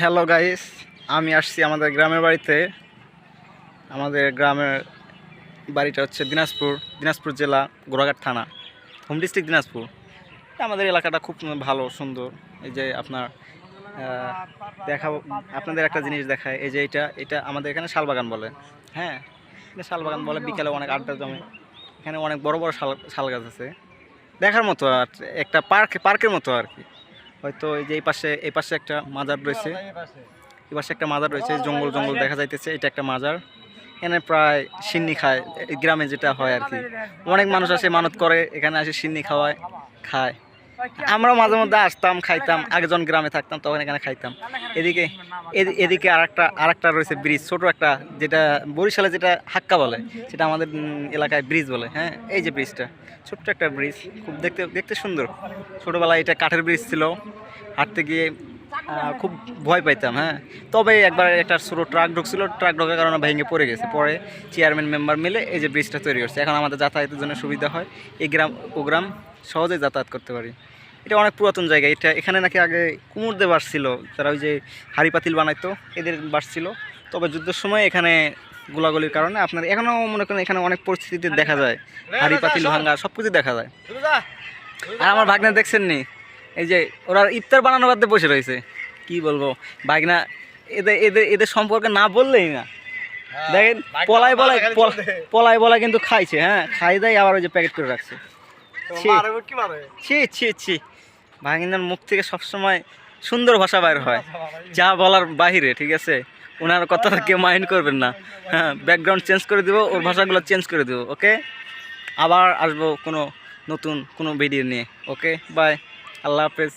Hello guys আমি আসছি আমাদের গ্রামের বাড়িতে। আমাদের গ্রামের বাড়িটা হচ্ছে দিনাজপুর দিনাজপুর জেলা, গোড়াঘাট থানা, হোম ডিস্ট্রিক্ট দিনাজপুর। আমাদের এলাকাটা খুব ভালো, সুন্দর। এই যে আপনার দেখা আপনাদের একটা জিনিস দেখায় এই যে এটা এটা আমাদের এখানে শালবাগান বলে। হ্যাঁ শালবাগান বলে, বিকালে অনেক আড্ডা জমে। এখানে অনেক বড় বড় শাল শাল গাছ আছে। দেখার মতো আর একটা পার্ক, পার্কের মতো আর কি। হয়তো এই যে এই পাশে এই পাশে একটা মাজার রয়েছে। এই পাশে একটা মাজার রয়েছে জঙ্গল জঙ্গল দেখা যাইতেছে, এটা একটা মাজার। এখানে প্রায় সিন্নি খায় গ্রামে যেটা হয় আর কি। অনেক মানুষ আসে, মানত করে, এখানে আসে, সিন্নি খাওয়ায়, খায়। আমরা মাঝে মধ্যে আসতাম, খাইতাম আগে যখন গ্রামে থাকতাম, তখন এখানে খাইতাম। এদিকে, এদি- এদিকে আর একটা আর একটা রয়েছে ব্রিজ, ছোট একটা, যেটা বরিশালে যেটা হাক্কা বলে, সেটা আমাদের এলাকায় ব্রিজ বলে হ্যাঁ? এই যে ব্রিজটা, ছোট্ট একটা ব্রিজ, খুব দেখতে দেখতে সুন্দর। ছোটোবেলায় এটা কাঠের ব্রিজ ছিল, হাঁটতে গিয়ে খুব ভয় পাইতাম হ্যাঁ? তবে একবার একটা ছোটো ট্রাক ঢুকছিল, ট্রাক ঢোকার কারণে ভেঙে পড়ে গেছে। পরে চেয়ারম্যান মেম্বার মিলে এই যে ব্রিজটা তৈরি করছে। এখন আমাদের যাতায়াতের জন্য সুবিধা হয়। এই গ্রাম ও গ্রাম সহজেই যাতায়াত করতে পারি। এটা অনেক পুরাতন জায়গা। এটা এখানে নাকি আগে কুমুরদের বাস ছিল। তারা ওই যে হাড়ি পাতিল বানাইতো এদের বাস ছিল। তবে যুদ্ধের সময় এখানে গোলাগুলির কারণে আপনার এখনও মনে করেন এখানে অনেক পরিস্থিতিতে দেখা যায়। হাড়ি পাতিল ভাঙ্গা সব কিছু দেখা যায়। আর আমার ভাগনা দেখছেন নি এই যে ওরা ইফতার বানানোর বাদে বসে রয়েছে। কি বলব? ভাগনা এদের এদের এদের সম্পর্কে না বললেই না। দেখেন পলাই বলাই পলাই বলাই কিন্তু খাইছে হ্যাঁ? খাই দেয় আবার ওই যে প্যাকেট করে রাখছে। ছি। ছি ছি মুখ থেকে সবসময় সুন্দর ভাষা বাইর হয়। যা বলার বাহিরে ঠিক আছে? ওনার কথাটা কেউ মাইন্ড করবেন না। হ্যাঁ ব্যাকগ্রাউন্ড চেঞ্জ করে দেবো ওর ভাষাগুলো চেঞ্জ করে দেবো ওকে আবার আসব কোনো নতুন কোনো ভিডিও নিয়ে ওকে বাই আল্লাহ হাফেজ।